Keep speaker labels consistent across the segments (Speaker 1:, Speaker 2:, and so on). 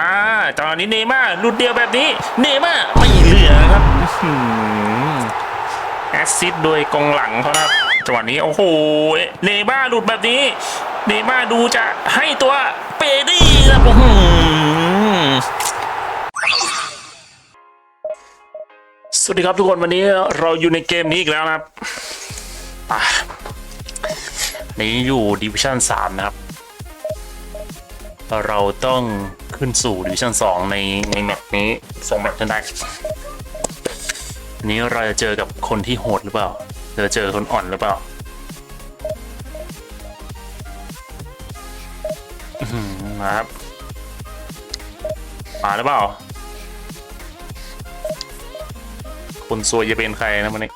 Speaker 1: อ่าตอนนี้เนม่าหลุดเดียวแบบนี้ เนม่าไม่เหลือครับแอสซิดโดยกองหลังเขาครับจังหวะนี้โอ้โหเนม่าหลุดแบบนี้ เนม่าดูจะให้ตัวเปดี้ครับโอ้โหสวัสดีครับทุกคนวันนี้เราอยู่ในเกมนี้อีกแล้วนะครับนี่อยู่ดิวิชั่น3นะครับ เราต้อง ขึ้นสู่ดิวิชั่น2ในในแมตช์นี้สองแมตช์จนได้วันนี้เราจะเจอกับคนที่โหดหรือเปล่าจะเจอคนอ่อนหรือเปล่าอื้อหือนะครับมาหรือเปล่าคนซวยจะเป็นใครนะวันนี้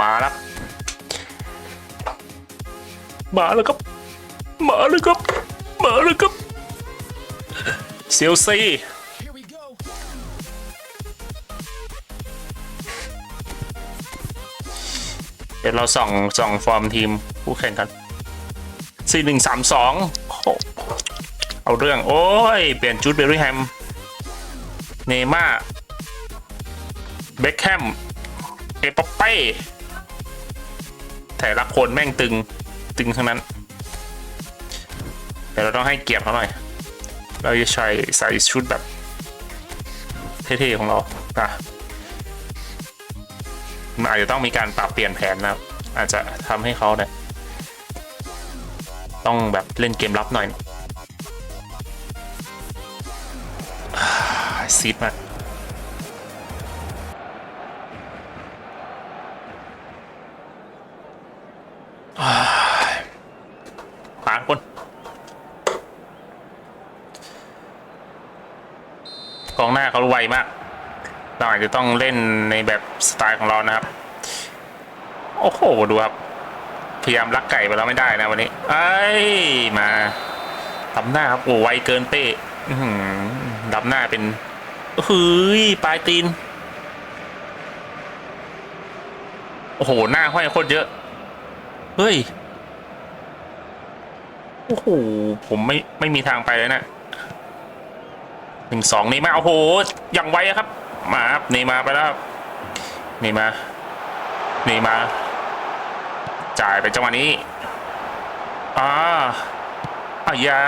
Speaker 1: มาแล้วมาแล้วครับมาแล้วครับมาแล้วครับเซลซีเดี๋ยวเราส่องส่องฟอร์มทีมผู้แข่งกันสี่หนึ่งสามสองเอาเรื่อง โอ้ย เปลี่ยนจุดเบอร์รี่แฮม เนม่า เบคแฮม เอปเป้ แต่ละคนแม่งตึงตึงทั้งนั้น แต่เราต้องให้เกียรติเขาหน่อย เราจะใช้ใส่ชุดแบบเท่ๆของเราอะมันอาจจะต้องมีการปรับเปลี่ยนแผนนะครับ อาจจะทำให้เขาเนี่ยต้องแบบเล่นเกมรับหน่อยซีดมาก ขวาคนกองหน้าเขาไวมาก เราอาจจะต้องเล่นในแบบสไตล์ของเรานะครับ โอ้โห ดูครับ พยายามลักไก่ไปแล้วไม่ได้นะวันนี้ ไอ้มาดับหน้าครับโอ้ไวเกินเป้ดับหน้าเป็นเฮ้ยปลายตีน โอ้โห หน้าห้อยโคตรเยอะ เฮ้ย โอ้โห ผมไม่ไม่มีทางไปเลยนะหนึ่งสองนี่มาโอ้โห อย่างไวอะครับ มาครับนี่มาไปแล้วครับนี่มานี่มา จ่ายไปจังหวะนี้อ่าอายา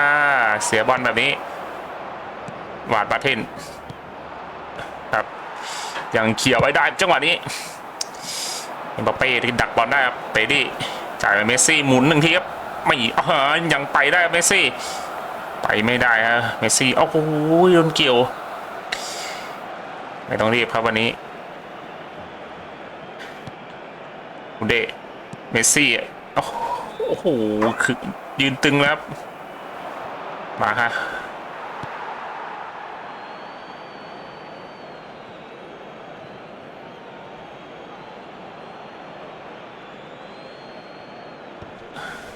Speaker 1: เสียบอลแบบนี้ หวาดบาเทนครับยังเขี่ยวไว้ได้จังหวะนี้เอ็มบัปเป้ที่ดักบอลได้ครับเปดี้ จ่ายไปเมสซี่หมุนหนึ่งทีครับไม่เออยังไปได้เมสซี่ ไปไม่ได้ฮะเมสซี่โอ้โหโดนเกี่ยว ไม่ต้องรีบครับวันนี้เดเมสซี่อะโอ้โหคือยืนตึงแล้วครับมาค่ะ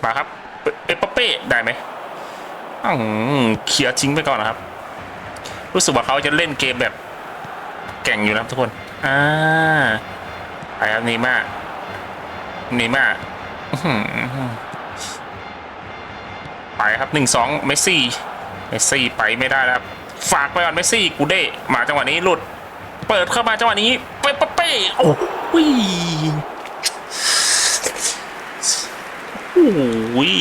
Speaker 1: มาครับ เอเอปเป้ได้ไหมอืม เคลียร์ทิ้งไปก่อนนะครับ รู้สึกว่าเขาจะเล่นเกมแบบแก่งอยู่นะครับทุกคนอ่าไปครับนีมานีมาไปครับหนึ่งสองเมสซี่เมสซี่ไปไม่ได้แล้วครับ ฝากไปก่อนเมสซี่กูเด้มาจังหวะนี้หลุด เปิดเข้ามาจังหวะนี้เป๊ะเป้โอ้ยโอ้ย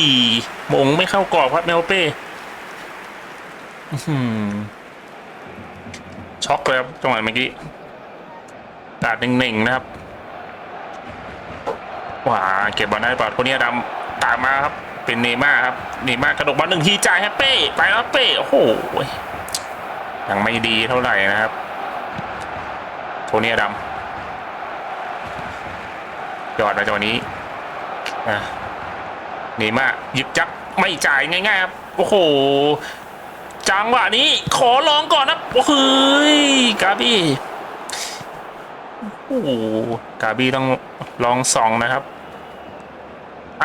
Speaker 1: มงไม่เข้ากรอบครับเมลเป้ อื้อหือช็อกเลยครับจังหวะเมื่อกี้กาดหนึ่งๆนะครับว้าเก็บบอลได้ปอดคนนี้ดำตามมาครับ เป็นเนม่าครับเนม่ากระดกบอลหนึ่งทีจ่ายให้เป้ไปแล้วเป้โอ้โหยังไม่ดีเท่าไหร่นะครับโทนี่ดำยอดมาจังหวะนี้อะนี่มาหยิบจับไม่จ่ายง่ายๆครับโอ้โห จังหวะนี้ ขอลองก่อนนะโอ้โหกาบี้โอ้กาบี้ต้องลองสองนะครับ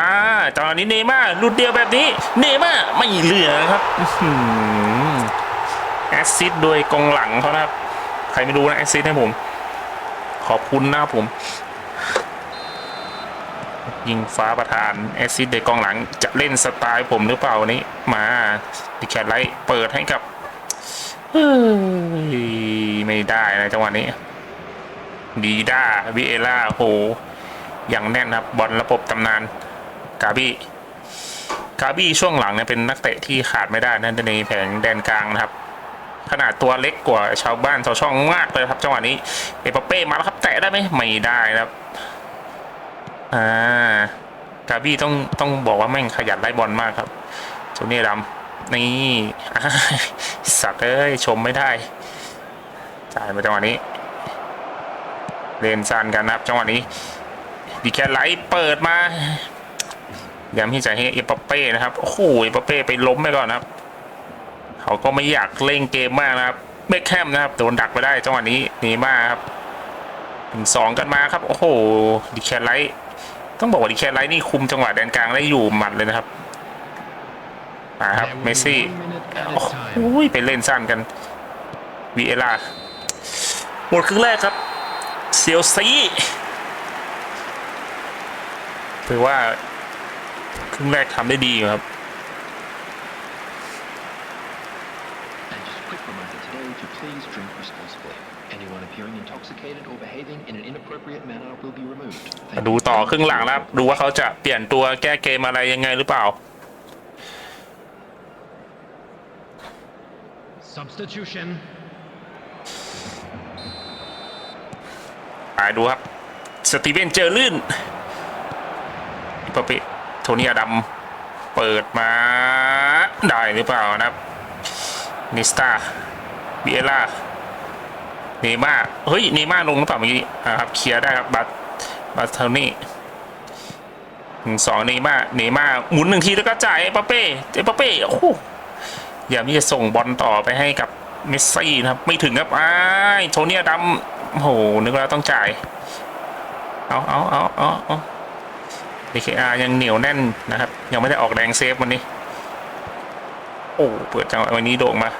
Speaker 1: อ่าตอนนี้เนม่าลุดเดียวแบบนี้ เนม่าไม่เหลือครับแอสซิดโดยกองหลังเขานะครับ ใครไม่รู้นะแอสซิดให้ผม ขอบคุณนะครับผม ยิงฟ้าประธานแอซิดโดยกองหลังจะเล่นสไตล์ผมหรือเปล่าวันนี้ มาดิแคทไลท์เปิดให้กับเฮ้ยไม่ได้นะจังหวะนี้ ดีด้าวิเอล่าโหอย่างแน่นครับบอลระบบตำนานกาบี้กาบี้ช่วงหลังเนี่ยเป็นนักเตะที่ขาดไม่ได้นะในแผงแดนกลางนะครับ ขนาดตัวเล็กกว่าชาวบ้านชาวช่องมากเลยครับจังหวะนี้เอปเป้มาแล้วครับแตะได้ไหมไม่ได้นะครับ อ่ากาบี้ต้องต้องบอกว่าแม่งขยันไล่บอลมากครับโจเนียดำนี่สัตว์เอ้ยชมไม่ได้ จ่ายมาจังหวะนี้ เลนซันกันนะครับจังหวะนี้ดีแคไลท์เปิดมาย้ำที่จะให้เอปเป้นะครับโอ้โหเอปเป้ไปล้มไปก่อนนะครับเขาก็ไม่อยากเล่นเกมมากนะครับเบคแฮมนะครับโดนดักไปได้จังหวะนี้หนีมากครับ ถึงสองกันมาครับ โอ้โหดีแคไลท์ต้องบอกว่าดีแคไลท์นี่คุมจังหวะแดนกลางได้อยู่หมัดเลยนะครับมาครับเมสซี่โอ้โหไปเล่นสั้นกันวีเอล่าหมดครึ่งแรกครับเซียวซีถือว่าครึ่งแรกทำได้ดีอยู่ครับ
Speaker 2: reminder today to please drink responsibly. Anyone appearing intoxicated or behaving in an inappropriate manner will be removed. Thank
Speaker 1: ดู
Speaker 2: you.
Speaker 1: ต่อครึ่งหลังแล้วครับดูว่าเขาจะเปลี่ยนตัวแก้เกมอะไรยังไงหรือเปล่า
Speaker 3: Substitution.
Speaker 1: อ่าดูครับ สตีเวนเจอลื่นปะเปโทนี่อดัมเปิดมาได้หรือเปล่านะครับ นิสตาเบียล่าเนม่าเฮ้ยเนม่าลงหรือเปล่าเมื่อกี้อ่าครับเคลียร์ได้ครับบัตบัตเทนี่หนึ่งสองเนม่าเนม่าหมุนหนึ่งทีแล้วก็จ่ายเอปาเป้เอปาเป้โอ้โหอย่ามีจะส่งบอลต่อไปให้กับเมสซี่นะครับ ไม่ถึงครับอ้ายโทนี่ดัมโหนึกว่าต้องจ่าย เอาเอาเอาเอาเอา DKR ยังเหนียวแน่นนะครับ ยังไม่ได้ออกแรงเซฟวันนี้ โอ้เปิดจังหวะวันนี้โด่งมา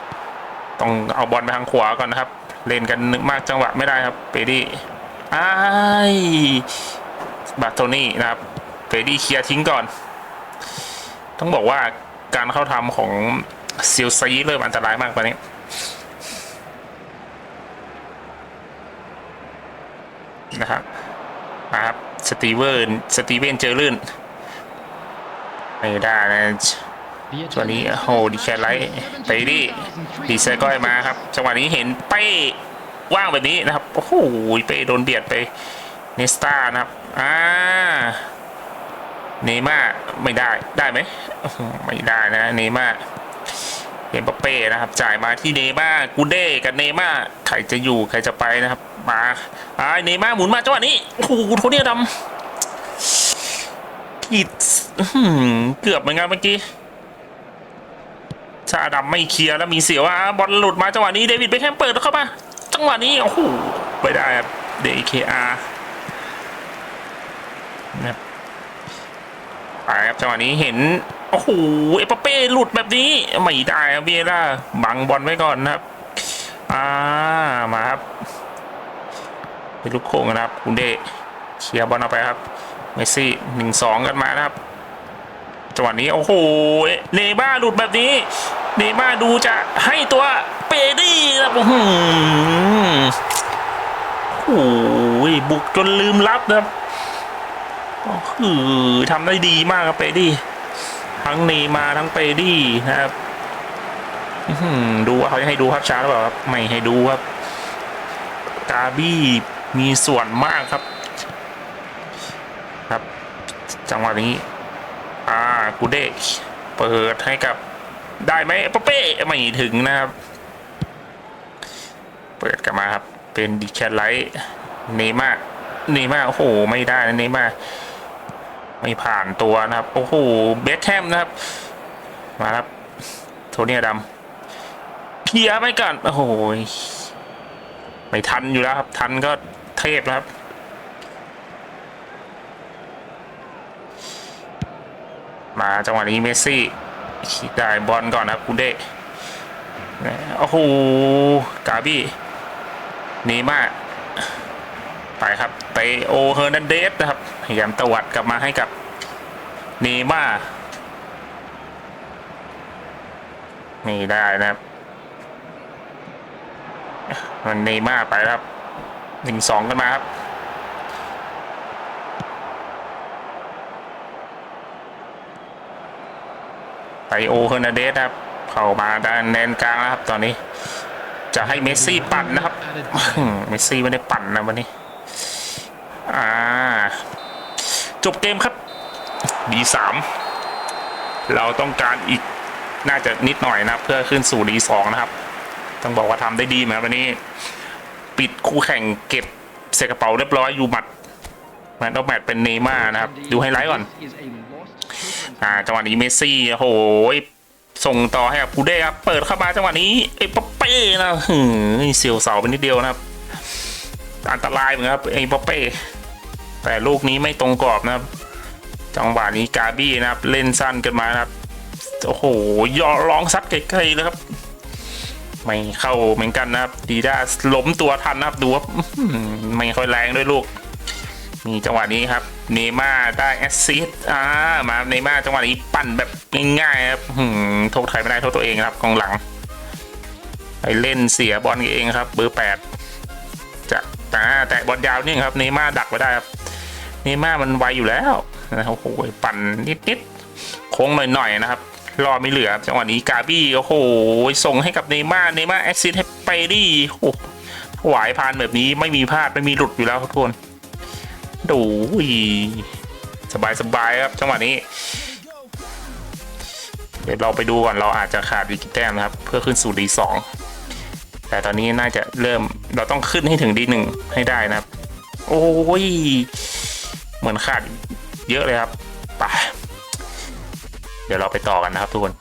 Speaker 1: ต้องเอาบอลไปทางขวาก่อนนะครับ เล่นกันนึกมากจังหวะไม่ได้ครับ เปดี้ไอ้บาโตนี่นะครับ เปดี้เคลียร์ทิ้งก่อน ต้องบอกว่าการเข้าทำของซิลซีเริ่มอันตรายมากตอนนี้นะครับนะครับสตีเวนสตีเวนเจอลื่นไม่ได้นะ
Speaker 3: The
Speaker 1: จัวะนี้โอ้โหดีแคไลท์ไปดิดีไซก้อยมาครับ จังหวะนี้เห็นเป้ว่างแบบนี้นะครับโอ้โหเป้โดนเบียดไปเนสตานะครับอ่าเนม่าไม่ได้ได้ไหมไม่ได้นะเนม่าเอ็มบัปเป้นะครับ จ่ายมาที่เนม่ากูเด้กับเนม่าใครจะอยู่ใครจะไปนะครับ มาอ่าเนม่าหมุนมาจังหวะนี้โอ้โหโทนี่ดำผิดเกือบเหมือนกันเมื่อกี้ ชาดำไม่เคลียร์แล้วมีเสียวอะบอลหลุดมาจังหวะนี้เดวิดเบคแฮมเปิดเข้ามาจังหวะนี้โอ้โหไปได้ครับเดคอาร์นะครับไปครับจังหวะนี้เห็นโอ้โหเอปเป้หลุดแบบนี้ไม่ได้ครับเวียร่าบังบอลไว้ก่อนนะครับอ่ามาครับเป็นลูกโค้งนะครับคุณเดเคลียร์บอลเอาไปครับเมสซี่หนึ่งสองกันมานะครับจังหวะนี้โอ้โหเนม่าหลุดแบบนี้ เนม่าดูจะให้ตัวเปดี้นะโอ้โหโอ้โหบุกจนลืมรับนะครับโอ้โหทำได้ดีมากครับเปดี้ทั้งเนมาทั้งเปดี้นะครับดูว่าเขาจะให้ดูภาพช้าหรือเปล่าครับไม่ให้ดูครับ กาบี้มีส่วนมากครับ ครับ จังหวะนี้ อ่ากูเดกเปิดให้กับ ได้ไหมปะเป้ไม่ถึงนะครับ เปิดกลับมาครับ เป็นดิแคทไลท์เนม่าเนม่าโอ้โห ไม่ได้นะเนม่าไม่ผ่านตัวนะครับ โอ้โหเบคแฮมนะครับ มาครับ โทนี่ดำเคลียร์ไปก่อนโอ้โหไม่ทันอยู่แล้วครับ ทันก็เทพแล้วครับมาจังหวะนี้เมสซี่ ได้บอลก่อนครับคุณเดะโอ้โหกาบี้นีมาไปครับไปโอเฮอร์นันเดสนะครับพยายามตวัดกลับมาให้กับนีมานี่ได้นะครับ มันนย์ม่าไปครับหนึ่งสองกันมาครับ โอเฮอร์นาเดสครับเข้ามาด้านแดนกลางแล้วครับตอนนี้ จะให้เมสซี่ปั่นนะครับเมสซี่ไม่ได้ปั่นนะวันนี้อ่าจบเกมครับดีสามเราต้องการอีกน่าจะนิดหน่อยนะเพื่อขึ้นสู่ดีสองนะครับ ต้องบอกว่าทำได้ดีเหมือนวันนี้ ปิดคู่แข่งเก็บเสกระเป๋าเรียบร้อยอยู่หมัดแมนต้องแมตเป็นเนย์ม่านะครับ ดูไฮไลท์ก่อน อ่าจังหวะนี้เมสซี่โอ้โหส่งต่อให้กับกูเด้ครับเปิดเข้ามาจังหวะนี้เอ้ปเป้นะหืมเสียวเสาไปนิดเดียวนะครับ อันตรายเหมือนครับไอ้ปเป้แต่ลูกนี้ไม่ตรงกรอบนะครับ จังหวะนี้กาบี้นะครับ เล่นสั้นกันมานะครับโอ้โหย่อร้องซัดไกลๆเลยครับ ไม่เข้าเหมือนกันนะครับ ดีด้าล้มตัวทันนะครับดูว่าไม่ค่อยแรงด้วยลูก มีจังหวะนี้ครับ เนม่าได้แอสซิสอ่ามาเนม่าจังหวะนี้ปั่นแบบง่ายๆครับหืมโทษใครไม่ได้โทษตัวเองครับกองหลังไปเล่นเสียบอลเองครับ เบอร์แปดจะแต่แต่บอลยาวนี่ครับเนม่าดักไว้ได้ครับเนม่ามันไวอยู่แล้วนะครับโอ้โหปั่นนิดๆโค้งหน่อยๆนะครับรอไม่เหลือจังหวะนี้กาบี้โอ้โหส่งให้กับเนม่าเนม่าแอซิสให้ไปดิโอ้หวายพานแบบนี้ไม่มีพลาดไม่มีหลุดอยู่แล้วทุกคน ดูยสบายสบายครับจังหวะนี้ เดี๋ยวเราไปดูก่อนเราอาจจะขาดอีกแต้มนะครับ เพื่อขึ้นสู่ดีสองแต่ตอนนี้น่าจะเริ่มเราต้องขึ้นให้ถึงดีหนึ่งให้ได้นะครับ โอ้ยเหมือนขาดเยอะเลยครับไปเดี๋ยวเราไปต่อกันนะครับทุกคน